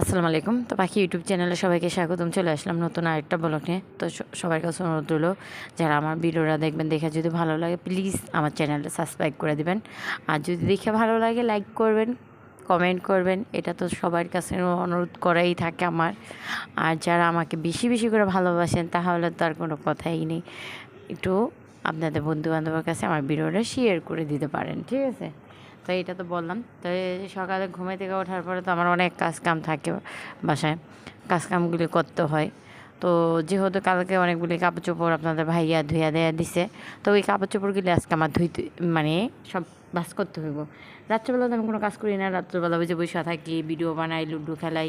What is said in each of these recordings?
আসসালামু আলাইকুম। তো পাখি ইউটিউব চ্যানেলে সবাইকে স্বাগতম। চলে আসলাম নতুন আরেকটা ব্লগ নিয়ে। তো সবার কাছে অনুরোধ রইল, যারা আমার ভিডিওটা দেখবেন, দেখে যদি ভালো লাগে প্লিজ আমার চ্যানেলটা সাবস্ক্রাইব করে দিবেন। আর যদি দেখে ভালো লাগে লাইক করবেন কমেন্ট করবেন। এটা তো সবার কাছে অনুরোধ করাই থাকে আমার। আর যারা আমাকে বেশি বেশি করে ভালোবাসেন, তাহলে তো আর কোনো কথাই নেই। একটু আপনাদের বন্ধু বান্ধবের কাছে আমার ভিডিওটা শেয়ার করে দিতে পারেন, ঠিক আছে? তো এটা তো বললাম। তো সকালে ঘুমে থেকে ওঠার পরে তো আমার অনেক কাজ কাম থাকে বাসায়। কাজ কামগুলি করতে হয়। তো যেহেতু কালকে অনেকগুলি কাপড় চোপড় আপনাদের ভাইয়া ধুইয়া দেয়া দিছে, তো ওই কাপড় চোপড়গুলি আজকে আমার ধুইতে মানে সব বাস করতে হইব। রাত্রেবেলা তো আমি কোনো কাজ করি না, রাত্রেবেলা বুঝে বসে থাকি, ভিডিও বানাই, লুডো খেলাই,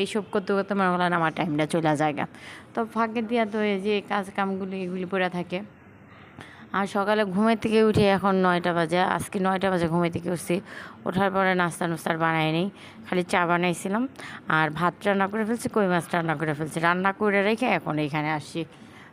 এইসব করতে করতে মনে করলেন আমার টাইমটা চলে যায়। তো ফাঁকে দিয়া তো এই যে কাজ কামগুলি এগুলি পড়ে থাকে। আর সকালে ঘুমের থেকে উঠে এখন নয়টা বাজে। আজকে নয়টা বাজে ঘুমের থেকে উঠছি। ওঠার পরে নাস্তা নুস্তার বানাই নিই। খালি চা বানাইছিলাম। আর ভাত রান্না করে ফেলছি, কই মাছ রান্না করে ফেলছি? রান্না করে রেখে এখন এইখানে আসছি।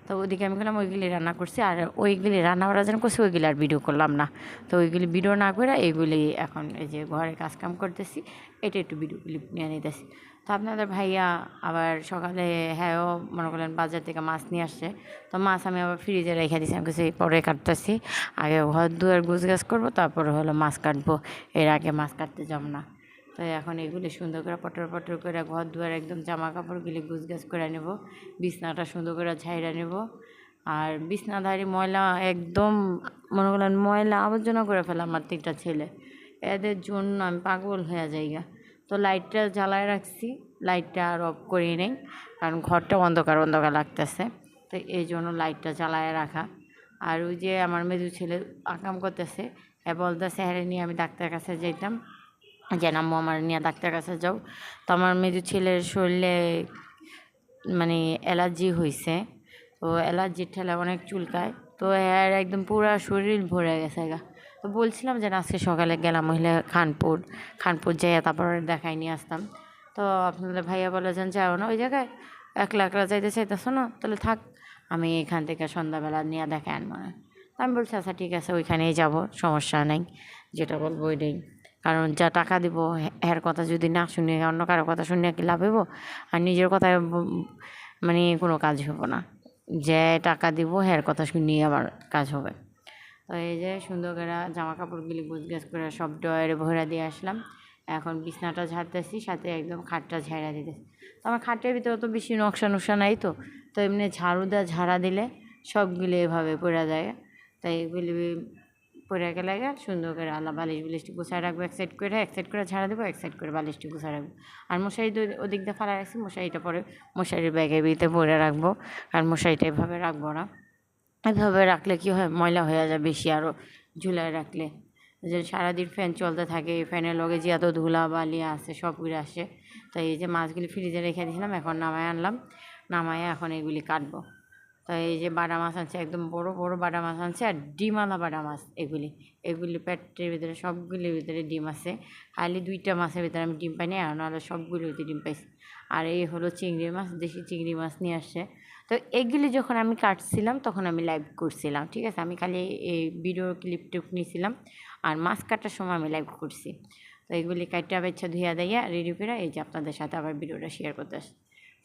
তো ওইদিকে আমি গেলাম ওইগুলি রান্না করছি। আর ওইগুলি রান্না করার জন্য করছি ওইগুলি আর ভিডিও করলাম না। তো ওইগুলি ভিডিও না করে এইগুলি এখন এই যে ঘরে কাজ কাম করতেছি। এটা একটু ভিডিও ক্লিপ নিয়ে নিতেছি। তো আপনাদের ভাইয়া আবার সকালে হ্যাঁও, মনে করলেন বাজার থেকে মাছ নিয়ে আসছে। তো মাছ আমি আবার ফ্রিজে রেখে দিয়েছি আমি কিছু পরে কাটতেছি। আগে ঘর দুয়ার গুছ গাছ করব, তারপরে হলো মাছ কাটবো। এর আগে মাছ কাটতে যাব না। তো এখন এগুলি সুন্দর করে পটর পটর করে ঘর দুয়ার একদম জামা কাপড়গুলি গুছ গাছ করে নেব, বিছনাটা সুন্দর করে ঝাইরা নেব। আর বিছনাধারী ময়লা একদম মনে করলেন ময়লা আবর্জনা করে ফেলা আমার তিনটা ছেলে। এদের জন্য আমি পাগল হয়ে যাইগা তো লাইটটা জ্বালায় রাখছি, লাইটটা আর অফ করি নেই, কারণ ঘরটা অন্ধকার অন্ধকার লাগতেছে। তো এই জন্য লাইটটা জ্বালায় রাখা। আর ওই যে আমার মেজু ছেলে আকাম করতেছে হ্যাঁ বলতেছে হ্যাঁ নিয়ে আমি ডাক্তারের কাছে যেতাম যে নাম্মু আমার নিয়ে ডাক্তারের কাছে যাও। তো আমার মেজু ছেলের শরীরে মানে অ্যালার্জি হয়েছে তো অ্যালার্জির ঠেলা অনেক চুলকায়। তো এর একদম পুরা শরীর ভরে গেছে গা। তো বলছিলাম যে আজকে সকালে গেলাম মহিলা খানপুর। খানপুর যাইয়া তারপর দেখাই নিয়ে আসতাম। তো আপনাদের ভাইয়া বলেছেন যাও না, ওই জায়গায় একলা একলা যাইতে চাইতেছো না? তাহলে থাক, আমি এখান থেকে সন্ধ্যাবেলা নিয়ে দেখাই আনব না। আমি বলছি আচ্ছা ঠিক আছে, ওইখানেই যাব, সমস্যা নেই, যেটা বলব ওইটাই। কারণ যা টাকা দিব এর কথা যদি না শুনে, অন্য কারও কথা শুনে কি লাভ হইব? আর নিজের কথায় মানে কোনো কাজ হব না। যে টাকা দিব, হের কথা শুনিয়ে আবার কাজ হবে। তো এই যে সুন্দর করে জামা কাপড়গুলি গুছ গাছ করে সব ডয়ারে ভরা দিয়ে আসলাম। এখন বিছনাটা ঝাড়তেছি, সাথে একদম খাটটা ঝাড়া দিতেছি তো আমার খাটের ভিতরে তো বেশি নকশা নকশা নাই তো। তো এমনি ঝাড়ু দেওয়া ঝাড়া দিলে সবগুলো এভাবে পড়ে যায়। তাই এগুলি পরে গেলে সুন্দর করে আলা বালিশ বিলিশটি গুছায় রাখব, এক সাইড করে, এক সাইড করে ছাড়া দেবো, এক সাইড করে বালিশটি গুছায় রাখব। আর মশারি ওদিক দিয়ে ফালা রাখছি, মশারিটা পরে মশারির ব্যাগে ভিতরে ভরে রাখব। আর মশারিটা এভাবে রাখব না। এভাবে রাখলে কি হয়? ময়লা হয়ে যায় বেশি আরও ঝুলায় রাখলে। যে সারাদিন ফ্যান চলতে থাকে, এই ফ্যানের লগে যে এত ধুলা বালি আসে সব ঘুরে আসে। তাই এই যে মাছগুলি ফ্রিজে রেখে দিয়েছিলাম, এখন নামায় আনলাম। নামায় এখন এগুলি কাটবো। তো এই যে বাটা মাছ আছে একদম বড় বড় বাটা মাছ আনছে আর ডিমালা বাটা মাছ এগুলি। এগুলি পেটের ভিতরে, সবগুলির ভিতরে ডিম আছে। খালি দুইটা মাছের ভিতরে আমি ডিম পাই না আর নাহলে সবগুলিতে ডিম পাইছি। আর এই হলো চিংড়ি মাছ, দেশি চিংড়ি মাছ নিয়ে আসছে। তো এগুলি যখন আমি কাটছিলাম, তখন আমি লাইভ করছিলাম, ঠিক আছে? আমি খালি এই ভিডিও ক্লিপ টিপ নিয়েছিলাম আর মাছ কাটার সময় আমি লাইভ করছি। তো এগুলি কাটা বেচ্ছা ধুইয়া দেয়া রেডি করে এই যে আপনাদের সাথে আবার ভিডিওটা শেয়ার করতে আসছি।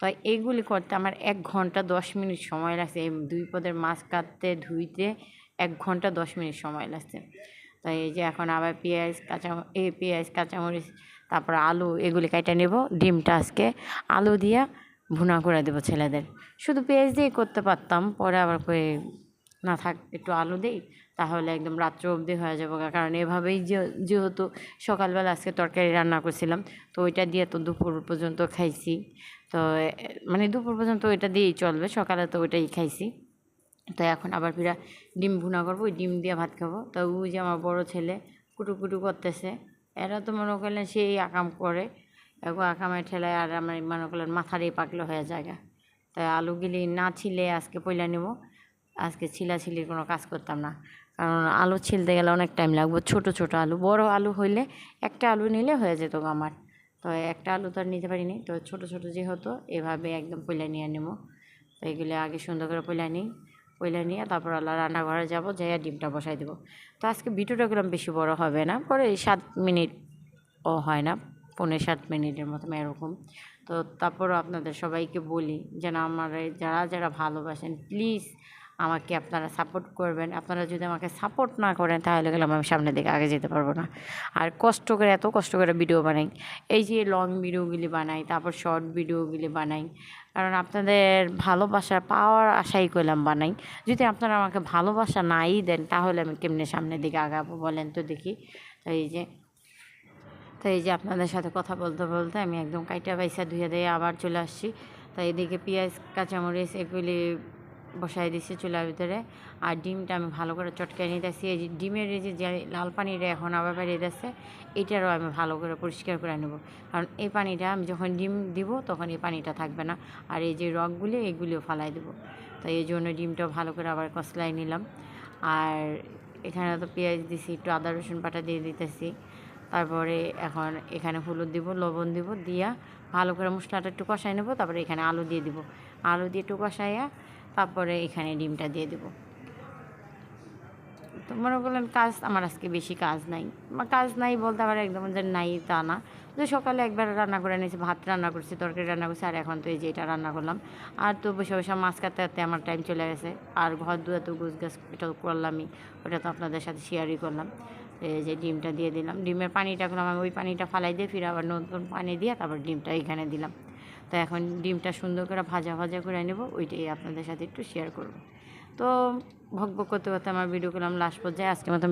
তো এইগুলি করতে আমার এক ঘণ্টা দশ মিনিট সময় লাগছে। এই দুই পদের মাছ কাটতে, ধুইতে এক ঘণ্টা দশ মিনিট সময় লাগছে। তো এই যে এখন আবার পেঁয়াজ, কাঁচা এই পেঁয়াজ, কাঁচামরিচ, তারপর আলু এগুলি কাটা নেব, ডিমটা আজকে। আলু দিয়া ভুনা করে দেবো ছেলেদের। শুধু পেঁয়াজ দিয়েই করতে পারতাম, পরে আবার কই না থাক, একটু আলু দেই, তাহলে একদম রাত্র অবধি হয়ে যাব কারণ এভাবেই যেহেতু সকালবেলা আজকে তরকারি রান্না করছিলাম, তো ওইটা দিয়ে তো দুপুর পর্যন্ত খাইছি। তো মানে দুপুর পর্যন্ত ওইটা দিয়েই চলবে, সকালে তো ওইটাই খাইছি। তো এখন আবার ফিরা ডিম ভুনা করব, ওই ডিম দিয়ে ভাত খাব। তো ওই যে আমার বড়ো ছেলে কুটু কুটু করতেছে, এরা তো মনে করলেন সেই আকাম করে। এখন আকামের ঠেলায় আর আমার মনে করলেন মাথারই পাকলো হয়ে জায়গা। তাই আলুগুলি না ছিলে আজকে পয়লা নেব আজকে ছিলাছিলির কোনো কাজ করতাম না। কারণ আলু ছিলতে গেলে অনেক টাইম লাগবে, ছোট ছোট আলু, বড় আলু হইলে একটা আলু নিলে হয়ে যেত আমার। তো একটা আলু তো আর নিতে পারিনি। তো ছোট ছোট যেহেতু, এভাবে একদম পয়লা নিয়ে নেব। তো এগুলো আগে সুন্দর করে পয়লা নিই পয়লা নিয়ে তারপর আল্লাহ রান্নাঘরে যাব, যাইয়া ডিমটা বসাই দেবো। তো আজকে ভিডিওটা করলাম বেশি বড় হবে না, পরে সাত মিনিট ও হয় না, পৌনে সাত মিনিটের মতো এরকম। তো তারপরও আপনাদের সবাইকে বলি, যেন আমার যারা যারা ভালোবাসেন প্লিজ আমাকে আপনারা সাপোর্ট করবেন। আপনারা যদি আমাকে সাপোর্ট না করেন, তাহলে গেলে আমি সামনের দিকে আগে যেতে পারব না। আর কষ্ট করে, এত কষ্ট করে ভিডিও বানাই। এই যে লং ভিডিওগুলি বানাই, তারপর শর্ট ভিডিওগুলি বানাই। কারণ আপনাদের ভালোবাসা পাওয়ার আশাই করলাম বানাই। যদি আপনারা আমাকে ভালোবাসা নাই দেন, তাহলে আমি কেমনে সামনের দিকে আগাবো বলেন তো দেখি। তো এই যে, তো এই যে আপনাদের সাথে কথা বলতে বলতে আমি একদম কাইটা পয়সা ধুয়ে দিয়ে আবার চলে আসছি। তো এদিকে পেঁয়াজ, কাঁচামরিচ, এগুলি বসাই দিচ্ছি চুলার ভিতরে। আর ডিমটা আমি ভালো করে চটকাই নিতেছি। এই ডিমের এই যে লাল পানিটা এখন আবার বেরিয়ে যাচ্ছে এটারও আমি ভালো করে পরিষ্কার করে নেব। কারণ এই পানিটা আমি যখন ডিম দিব, তখন এই পানিটা থাকবে না। আর এই যে রগগুলি, এগুলিও ফালাই দেবো। তো এই জন্য ডিমটাও ভালো করে আবার কষলাই নিলাম। আর এখানে তো পেঁয়াজ দিছি, একটু আদা, রসুন বাটা দিয়ে দিতেছি। তারপরে এখন এখানে হলুদ দিব, লবণ দিব, দিয়া ভালো করে মশলাটা একটু কষাই নেব, তারপরে এখানে আলু দিয়ে দিব। আলু দিয়ে একটু কষাইয়া তারপরে এখানে ডিমটা দিয়ে দেবো। তো মনে করলেন কাজ আমার আজকে বেশি কাজ নাই। কাজ নাই বলতে আবার একদম যে নাই তা না। যে সকালে একবার রান্না করে নিয়েছি ভাত রান্না করছি, তরকারি রান্না করছি, আর এখন তো এই যে এটা রান্না করলাম। আর তো বসে বসে মাছ কাটতে কাটতে আমার টাইম চলে গেছে। আর ঘর দুয়া তো গুছ গাছ এটা করলামই, ওটা তো আপনাদের সাথে শেয়ারই করলাম। এই যে ডিমটা দিয়ে দিলাম। ডিমের পানিটা করলাম আমি ওই পানিটা ফালাই দিয়ে ফিরে আবার নতুন পানি দিয়ে তারপর ডিমটা এখানে দিলাম। তো এখন ডিমটা সুন্দর করে ভাজা ভাজা করে নেব, ওইটাই আপনাদের সাথে একটু শেয়ার করব। তো ভক করতে করতে আমার ভিডিও করলাম লাস্ট পর্যায়ে আজকে মতন